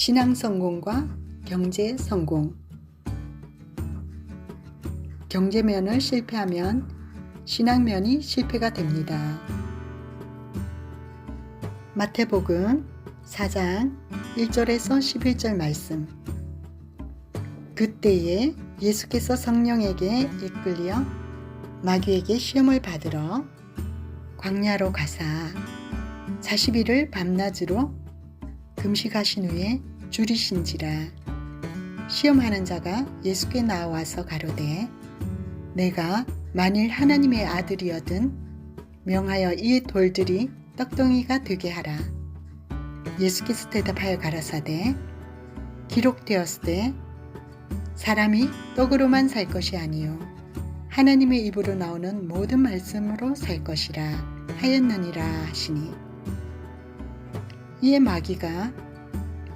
신앙 성공과 경제 성공. 경제면을 실패하면 신앙면이 실패가 됩니다. 마태복음 4장 1절에서 11절 말씀. 그때에 예수께서 성령에게 이끌려 마귀에게 시험을 받으러 광야로 가사 40일을 밤낮으로 금식하신 후에 줄이신지라. 시험하는 자가 예수께 나와서 가로되 내가 만일 하나님의 아들이여든 명하여 이 돌들이 떡덩이가 되게 하라. 예수께서 대답하여 가라사대 기록되었을 때 사람이 떡으로만 살 것이 아니요 하나님의 입으로 나오는 모든 말씀으로 살 것이라 하였느니라 하시니 이에 마귀가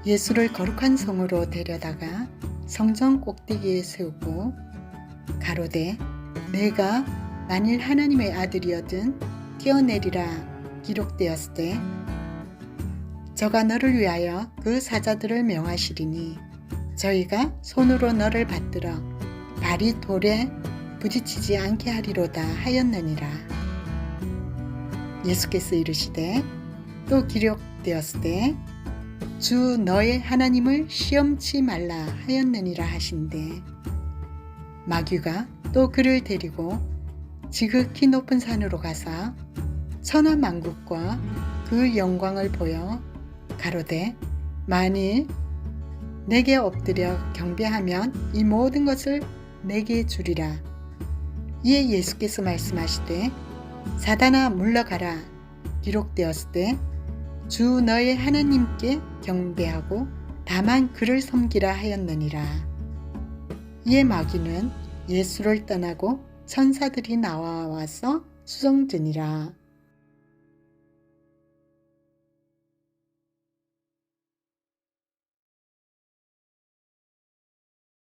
예수를 거룩한 성으로 데려다가 성전 꼭대기에 세우고 가로되 내가 만일 하나님의 아들이여든 뛰어내리라 기록되었을 때 저가 너를 위하여 그 사자들을 명하시리니 저희가 손으로 너를 받들어 발이 돌에 부딪히지 않게 하리로다 하였느니라. 예수께서 이르시되 또 기록되었을 때 주 너의 하나님을 시험치 말라 하였느니라 하신대. 마귀가 또 그를 데리고 지극히 높은 산으로 가사 천하 만국과 그 영광을 보여 가로되 만일 내게 엎드려 경배하면 이 모든 것을 내게 주리라. 이에 예수께서 말씀하시되 사단아 물러가라. 기록되었을 때 주 너의 하나님께 경배하고 다만 그를 섬기라 하였느니라. 이에 마귀는 예수를 떠나고 천사들이 나와 와서 수성드니라.